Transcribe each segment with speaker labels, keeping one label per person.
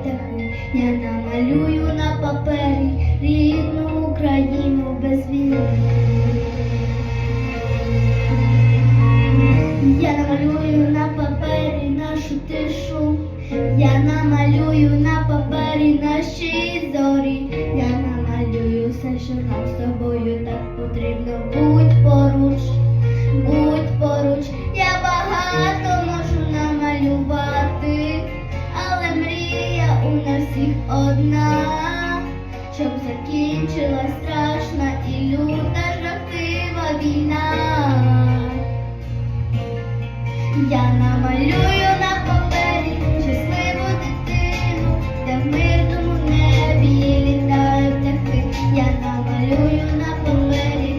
Speaker 1: птахи. Я намалюю на папері рідну Україну без війни. Я намалюю на папері нашу тишу, я намалюю на папері наші зорі, я намалюю все, що нам з тобою так потрібно. Будь одна, щоб закінчилась страшна і люта жахлива війна. Я намалюю на папері щасливу дитину, де в мирному небі літають птахи. Я намалюю на папері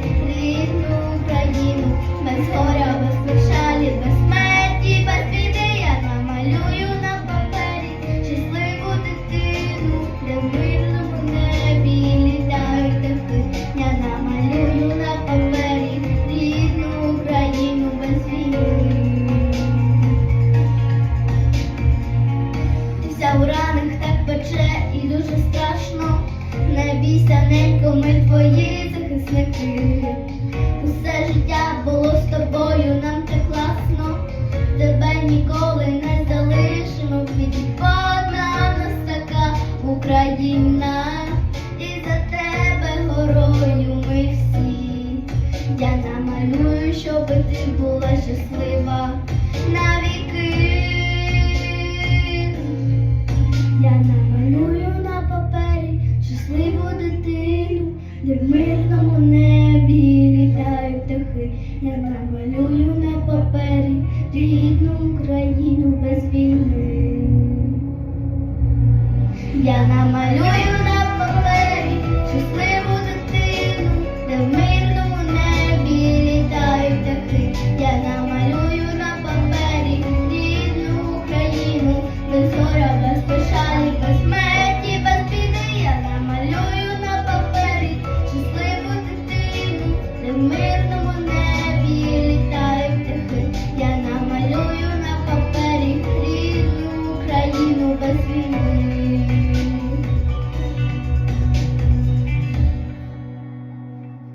Speaker 1: ненько, ми твої захисники. Усе життя було з тобою, нам так класно. Тебе ніколи не залишимо. В нас така Україна. І за тебе горою ми всі. Я намалюю, щоб ти була щаслива навіки. Я намалюю на папері щасливу дитину, де в мирному